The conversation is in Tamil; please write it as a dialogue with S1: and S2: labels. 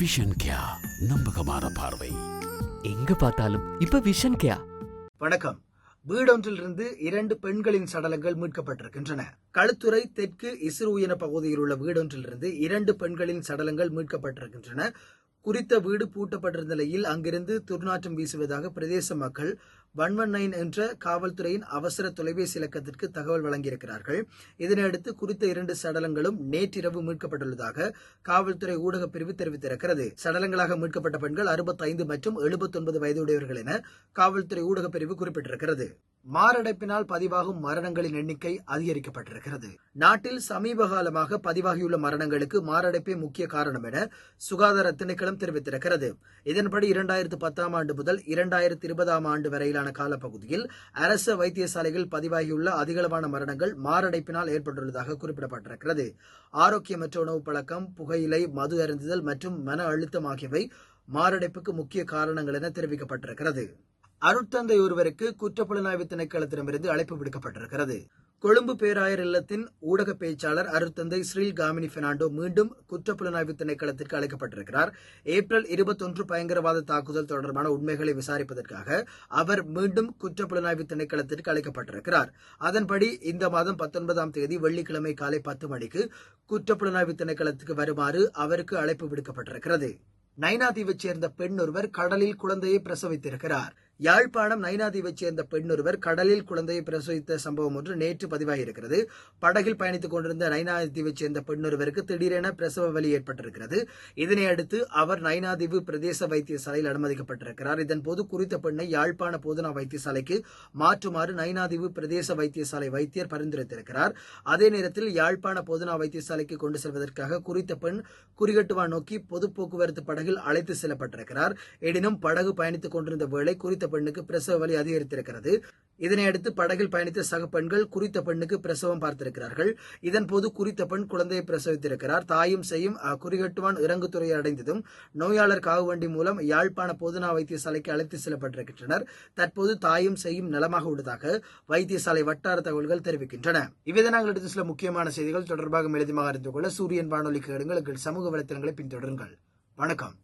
S1: விஷன் கியா நம்பகமான பார்வை.
S2: எங்க பார்த்தாலும் இப்ப விஷன் கேயா
S3: வணக்கம். வீடொன்றிலிருந்து இரண்டு பெண்களின் சடலங்கள் மீட்கப்பட்டிருக்கின்றன. களுத்துறை தெற்கு இஸ்ரூயன பகுதியில் உள்ள வீடொன்றிலிருந்து இரண்டு பெண்களின் சடலங்கள் மீட்கப்பட்டிருக்கின்றன. குறித்த வீடு பூட்டப்பட்டிருந்த நிலையில் அங்கிருந்து துர்நாற்றம் வீசுவதாக பிரதேச மக்கள் ஒன் ஒன் நைன் என்ற காவல்துறையின் அவசர தொலைபேசி இலக்கத்திற்கு தகவல் வழங்கியிருக்கிறார்கள். இதனையடுத்து குறித்த இரண்டு சடலங்களும் நேற்றிரவு மீட்கப்பட்டுள்ளதாக காவல்துறை ஊடகப் பிரிவு தெரிவித்திருக்கிறது. சடலங்களாக மீட்கப்பட்ட பெண்கள் 65 மற்றும் 79 வயதுடையவர்கள் என காவல்துறை ஊடகப் பிரிவு குறிப்பிட்டிருக்கிறது. மாரடைப்பினால் பதிவாகும் மரணங்களின் எண்ணிக்கை அதிகரிக்கப்பட்டிருக்கிறது. நாட்டில் சமீப காலமாக பதிவாகியுள்ள மரணங்களுக்கு மாரடைப்பே முக்கிய காரணம் என சுகாதார திணைக்களம் தெரிவித்திருக்கிறது. இதன்படி இரண்டாயிரத்து பத்தாம் ஆண்டு முதல் இரண்டாயிரத்து இருபதாம் ஆண்டு வரையிலான காலப்பகுதியில் அரசு வைத்தியசாலைகள் பதிவாகியுள்ள அதிகளவான மரணங்கள் மாரடைப்பினால் ஏற்பட்டுள்ளதாக குறிப்பிடப்பட்டிருக்கிறது. ஆரோக்கியமற்ற உணவு பழக்கம் புகையிலை மது அருந்துதல் மற்றும் மன அழுத்தம் ஆகியவை மாரடைப்புக்கு முக்கிய காரணங்கள் என தெரிவிக்கப்பட்டிருக்கிறது. அருட்தந்தை ஒருவருக்கு குற்றப்புலனாய்வு திணைக்களத்திடமிருந்து அழைப்பு விடுக்கப்பட்டிருக்கிறது. கொழும்பு பேராயர் இல்லத்தின் ஊடக பேச்சாளர் அருத்தந்தை ஸ்ரீல் காமினி பெர்னாண்டோ மீண்டும் குற்றப்புலனாய்வு திணைக்களத்திற்கு அழைக்கப்பட்டிருக்கிறார். ஏப்ரல் இருபத்தொன்று பயங்கரவாத தாக்குதல் தொடர்பான உண்மைகளை விசாரிப்பதற்காக அவர் மீண்டும் குற்றப்புலனாய்வு திணைக்களத்திற்கு அழைக்கப்பட்டிருக்கிறார். அதன்படி இந்த மாதம் பத்தொன்பதாம் தேதி வெள்ளிக்கிழமை காலை பத்து மணிக்கு குற்றப்புலனாய்வு திணைக்களத்துக்கு வருமாறு அவருக்கு அழைப்பு விடுக்கப்பட்டிருக்கிறது. நைனாதீவைச் சேர்ந்த பெண் ஒருவர் கடலில் குழந்தையை பிரசவித்திருக்கிறார். யாழ்ப்பாணம் நைனாதீவைச் சேர்ந்த பெண் ஒருவர் கடலில் குழந்தையை பிரசவித்த சம்பவம் ஒன்று நேற்று பதிவாகியிருக்கிறது. படகில் பயணித்துக் கொண்டிருந்த நைனாதீவைச் சேர்ந்த பெண் ஒருவருக்கு திடீரென பிரசவ வலி ஏற்பட்டிருக்கிறது. இதனை அடுத்து அவர் நைனாதீவு பிரதேச வைத்தியசாலையில் அனுமதிக்கப்பட்டிருக்கிறார். இதன்போது குறித்த பெண்ணை யாழ்ப்பாண போதனா வைத்தியசாலைக்கு மாற்றுமாறு நைனாதீவு பிரதேச வைத்தியசாலை வைத்தியர் பரிந்துரைத்திருக்கிறார். அதே நேரத்தில் யாழ்ப்பாண போதனா வைத்தியசாலைக்கு கொண்டு செல்வதற்காக குறித்த பெண் குறிகட்டுவா நோக்கி பொது போக்குவரத்து படகில் அழைத்து செல்லப்பட்டிருக்கிறார். எனினும் படகு பயணித்துக் கொண்டிருந்த வேளை குறித்த பெண்ணுக்கு பிரசவ வலி அதிகரித்திருக்கிறது. இதனையடுத்து படகில் பயணித்த சக பெண்கள் குறித்த பெண்ணுக்கு பிரசவம் பார்த்திருக்கிறார்கள். இதன்போது குறித்த பெண் குழந்தையை பிரசவித்திருக்கிறார். தாயும் செய்யும் குறிகட்டுவான் இறங்குத்துறையை அடைந்ததும் நோயாளர் காவுவண்டி மூலம் யாழ்ப்பாண போதனா வைத்தியசாலைக்கு அழைத்து செல்லப்பட்டிருக்கின்றனர். தற்போது தாயும் செய்யும் நலமாக உள்ளதாக வைத்தியசாலை வட்டார தகவல்கள் தெரிவிக்கின்றன. இவ்வித நாங்கள் எடுத்து சில முக்கியமான செய்திகள். தொடர்பாக மெழுதிமாக அறிந்து கொள்ள சூரியன் வானொலிக்கு கேடுங்கள் எங்கள் சமூக வலைத்தளங்களை பின்தொடருங்கள். வணக்கம்.